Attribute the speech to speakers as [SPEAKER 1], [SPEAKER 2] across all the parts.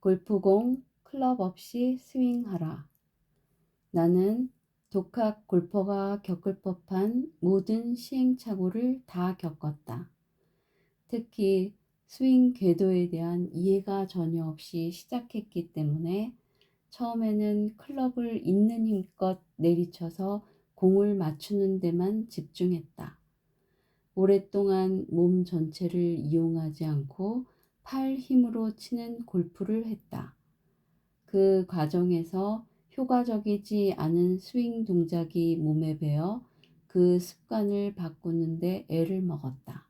[SPEAKER 1] 골프공 클럽 없이 스윙하라. 나는 독학 골퍼가 겪을 법한 모든 시행착오를 다 겪었다. 특히 스윙 궤도에 대한 이해가 전혀 없이 시작했기 때문에 처음에는 클럽을 있는 힘껏 내리쳐서 공을 맞추는 데만 집중했다. 오랫동안 몸 전체를 이용하지 않고 팔 힘으로 치는 골프를 했다. 그 과정에서 효과적이지 않은 스윙 동작이 몸에 배어 그 습관을 바꾸는데 애를 먹었다.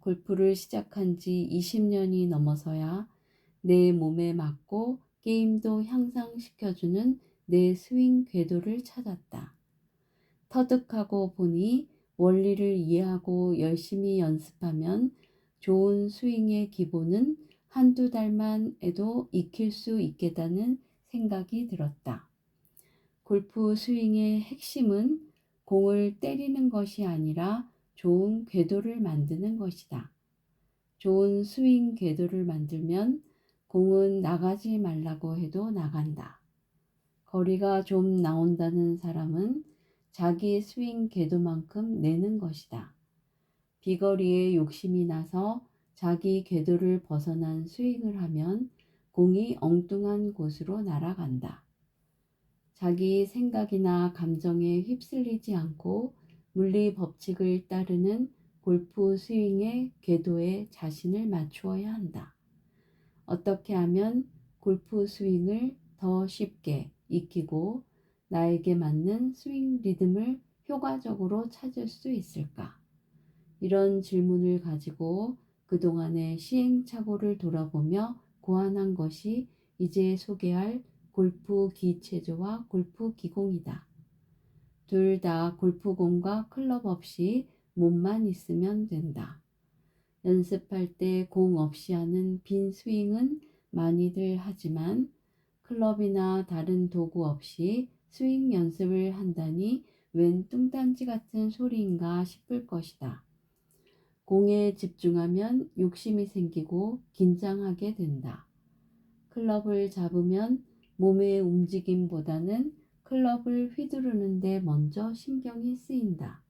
[SPEAKER 1] 골프를 시작한 지 20년이 넘어서야 내 몸에 맞고 게임도 향상시켜주는 내 스윙 궤도를 찾았다. 터득하고 보니 원리를 이해하고 열심히 연습하면 좋은 스윙의 기본은 한두 달만 해도 익힐 수 있겠다는 생각이 들었다. 골프 스윙의 핵심은 공을 때리는 것이 아니라 좋은 궤도를 만드는 것이다. 좋은 스윙 궤도를 만들면 공은 나가지 말라고 해도 나간다. 거리가 좀 나온다는 사람은 자기 스윙 궤도만큼 내는 것이다. 비거리에 욕심이 나서 자기 궤도를 벗어난 스윙을 하면 공이 엉뚱한 곳으로 날아간다. 자기 생각이나 감정에 휩쓸리지 않고 물리 법칙을 따르는 골프 스윙의 궤도에 자신을 맞추어야 한다. 어떻게 하면 골프 스윙을 더 쉽게 익히고 나에게 맞는 스윙 리듬을 효과적으로 찾을 수 있을까? 이런 질문을 가지고 그동안의 시행착오를 돌아보며 고안한 것이 이제 소개할 골프 기체조와 골프 기공이다. 둘 다 골프공과 클럽 없이 몸만 있으면 된다. 연습할 때 공 없이 하는 빈 스윙은 많이들 하지만 클럽이나 다른 도구 없이 스윙 연습을 한다니 웬 뚱딴지 같은 소리인가 싶을 것이다. 공에 집중하면 욕심이 생기고 긴장하게 된다. 클럽을 잡으면 몸의 움직임보다는 클럽을 휘두르는데 먼저 신경이 쓰인다.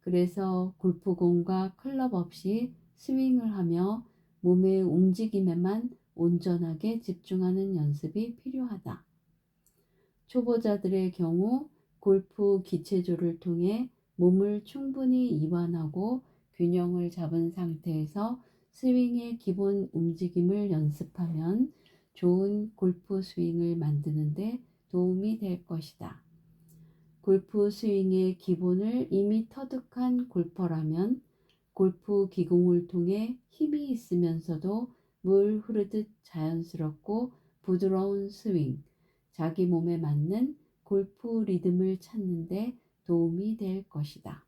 [SPEAKER 1] 그래서 골프공과 클럽 없이 스윙을 하며 몸의 움직임에만 온전하게 집중하는 연습이 필요하다. 초보자들의 경우 골프 기체조를 통해 몸을 충분히 이완하고 균형을 잡은 상태에서 스윙의 기본 움직임을 연습하면 좋은 골프 스윙을 만드는데 도움이 될 것이다. 골프 스윙의 기본을 이미 터득한 골퍼라면 골프 기공을 통해 힘이 있으면서도 물 흐르듯 자연스럽고 부드러운 스윙, 자기 몸에 맞는 골프 리듬을 찾는데 도움이 될 것이다.